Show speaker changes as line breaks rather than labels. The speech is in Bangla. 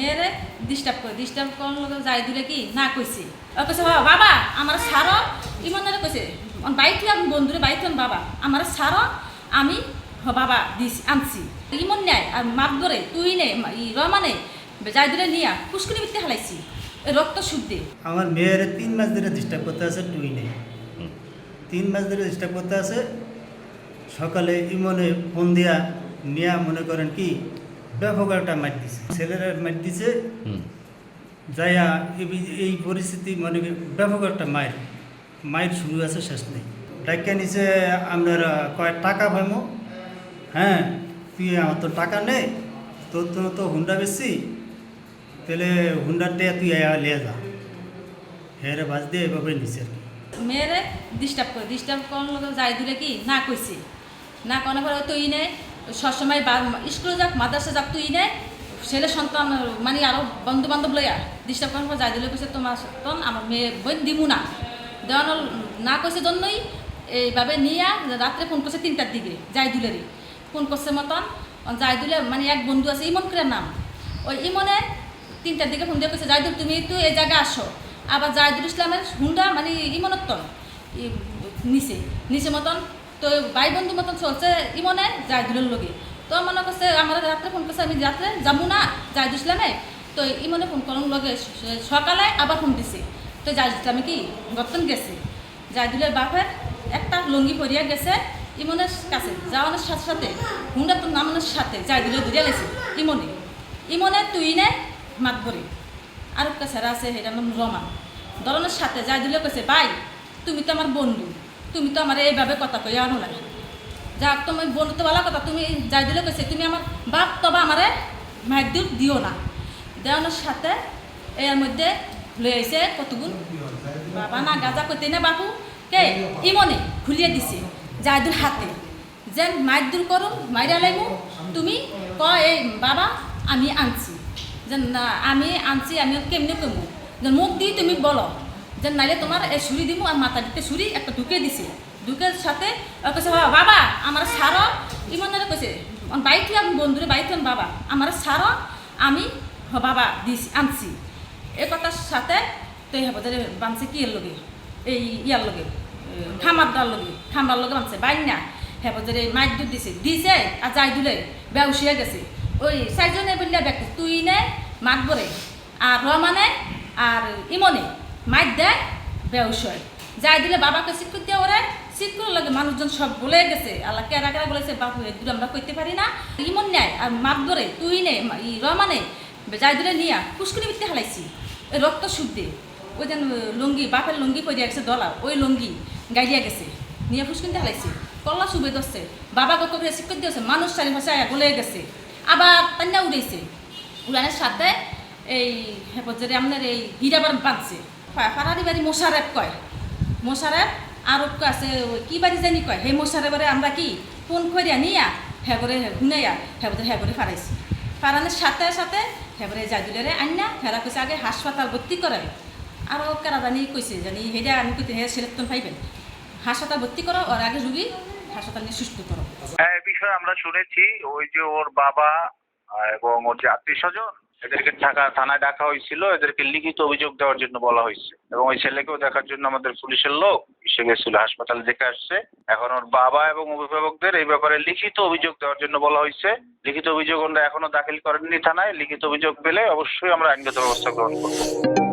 মেয়েরে ডিস্টার্ব করে ডিস্টার্ব করার লগে যাই দিলে কি? না কইছি। ও কইছে "হ, বাবা আমার সারো ইমনের কইছে বাইক আমি বন্ধুরে বাইক বাবা। আমার সারো আমি বাবা দিছি আনছি। ইমন নেয় আর মাত ধরে তুই নে ই রমানে যাই দিলে নিয়া পুষ্কুনি বিতে হালাইছি। রক্ত শুদ্ধে
আমার মেয়ের তিন মাস ধরে ডিস্টার্ব করতে আছে টুইনে তিন মাস ধরে ডিস্টার্ব করতে আছে। সকালে ইমনে ফোন দিয়া নিয়া মনে করেন কি ব্যাপক একটা মার দিছে ছেলেরা মার দিছে যাইয়া এই- এই পরিস্থিতি মানে ব্যাপক একটা মায়ের মায়ের শুরু আছে শেষ নেই। ডাক্কা নিচে আপনার কয়েক টাকা পাইমো হ্যাঁ তুই আমার তো টাকা নেই তোর তো তো হুন্ডা বেশি তাহলে হুন্ডারটা তুই আয়া লিয়ে যা। হ্যাঁ রে বাজ দিয়ে এভাবে নিচে
মেয়েরে ডিস্টার্ব করে ডিস্টার্ব করার লগে যাই দিলে কি? না কইছি। না কোনো পরে তুই নে সবসময় বা- স্কুলে যাক, মাদ্রাসা যাক, তুই নে। ছেলে সন্তান মানে আরও বন্ধু বান্ধব লইয়া ডিস্টার্ব করার পর যাই দিলে কইছে, তোমার সন্তান আমার মেয়ে বোন দিমু না। দেওয়ানো না কইছে জন্যই এইভাবে নিয়ে রাত্রে ফোন করছে তিনটার দিকে যাই দুলেরই ফোন করছে মতন যাই দুলে মানে এক বন্ধু আছে, ইমন করে নাম। ওই ইমনে তিনটার দিকে ফোন দিয়ে কইছে, জাইদুল, তুমি একটু এই জায়গায় আসো। আবার জাইদুল ইসলামের হুন্ডা মানে ইমনত্তন নিচে নিচে মতন তো ভাই বন্ধু মতন চলছে ইমনে জাইদুলের লগে। তো মনে করছে আমার রাত্রে ফোন করছে আমি রাত্রে যাব না জাইদুল ইসলামে তো ইমনে ফোন করার লগে সকালে আবার ফোন দিছে। তো জাইদুল ইসলামে কি গতন গেছে। জাইদুলের বাপের একটা লুঙ্গি পরিয়া গেছে ইমনের কাছে, যাওয়ানোর সাথে সাথে, হুন্ডা তো নামানোর সাথে জাইদুলের ধরিয়া গেছে ইমনে। ইমনে তুই নে মাত ভরি আর স্যার আছে, সেটার নাম রমান দলনের সাথে যাই দিলে কেছে ভাই, তুমি তো আমার বন্ধু। তুমি তো আমার এইভাবে কথা কই আনো না যা তুমি বন্ধু তো ভালো কথা, তুমি যাই দিলে কেছে তুমি আমার বাপ, তবা আমারে মায়ের দিও না। দেওয়ানোর সাথে এর মধ্যে লই আইছে কতগুণ? বাবা না গাজা করতে না বাপু? কে? ইমনে খুলিয়ে দিছে জায়দুর হাতে। যেন মায়ের দূর করো মাইরা লাইমু। তুমি ক এই বাবা, আমি আনছি। যে না, আমি আনছি, আমি কেমনি কমু যে মুখ দিয়ে তুমি বলো। যে নাইলে তোমার এই ছুরি দিমু আর মাথা দিতে ছুরি একটা ঢুকে দিছে। ঢুকের সাথে, ও কইছে, বাবা আমার সারো। ইমনের কইছে বাইক আমি বন্ধুরে বাইক বাবা, আমার সারো, আমি বাবা, দিছি, আনছি। এই কথার সাথে তো এই হবে বানছে কি এর লগে? এই ইয়ার লগে খামারদার লগে খামার লগে বানছে বাইন না হ্যাঁ যে মাইক দুধ দিছে দিছে, আর যাই দিলে, বেউসিয়া গেছে। ওই চারজনে বললে ব্যক্তি তুই নে মাত বরে আর রমানে, আর ইমনে। মাইক দেয় হয়। যাই দিলে বাবাকে শিক্ষক দিয়ে ওরে শিক্ষক লাগে মানুষজন সব বলে গেছে। আল্লাহ কেরা কেরা বলেছে বাবু এগুলো আমরা করতে পারি না। ইমন নেয় আর মাপ ধরে, তুই নে রমানে যাই দিলে নিয়া পুষ্কুনি বিতে হালাইছি। রক্ত শুদ্ধে ওই যেন লুঙ্গি, বাপের লুঙ্গি পরিয়া গেছে দলা ওই লুঙ্গি গাইলিয়া গেছে। নিয়ে পুষ্কুনিতে হালাইছি। কল্লা শুবে দছে বাবা গত করে শিক্ষক দিয়েছে মানুষ চারি ভাষায় বলে গেছে। আবার তান্না উড়াইছে। উড়ানের সাথে এই হেপজেরে আপনার এই হীরাবার বাঁধছে। ফারারি বাড়ি মোশারেফ কয়। মোশারেফ আর আছে, কি বাড়ি জানি কয় সেই মোশারেফরে আমরা কি? ফোন করিয়া নিয়া হেগরে শুনাইয়া হেবরে হেগরে ফারাইছি ফারানোর সাথে সাথে হেবরে জাদুলেরে আন্না হেরা কইছে আগে হাসপাতাল ভর্তি করে আরও কেরা জানি কইছে জানি হেটা আমি কইতে হে সিলেক্টন পাইবেন। হাসপাতাল ভর্তি করো, ওর আগে রুগী হাসপাতাল নিয়ে সুস্থ করো।
হ্যাঁ এই বিষয়ে আমরা শুনেছি, ওই যে ওর বাবা এবং ওর যে আত্মীয় স্বজন এদেরকে ঢাকা, থানায় ডাকা হয়েছিল, এদেরকে লিখিত অভিযোগ দেওয়ার জন্য বলা হয়েছে। এবং ওই ছেলেকেও দেখার জন্য আমাদের পুলিশের লোক এসে গেছিল, হাসপাতালে দেখে আসছে। এখন ওর বাবা এবং অভিভাবকদের এই ব্যাপারে লিখিত অভিযোগ দেওয়ার জন্য বলা হয়েছে। লিখিত অভিযোগ আমরা এখনও দাখিল করেননি থানায়। লিখিত অভিযোগ পেলে অবশ্যই আমরা আইনগত ব্যবস্থা গ্রহণ করব।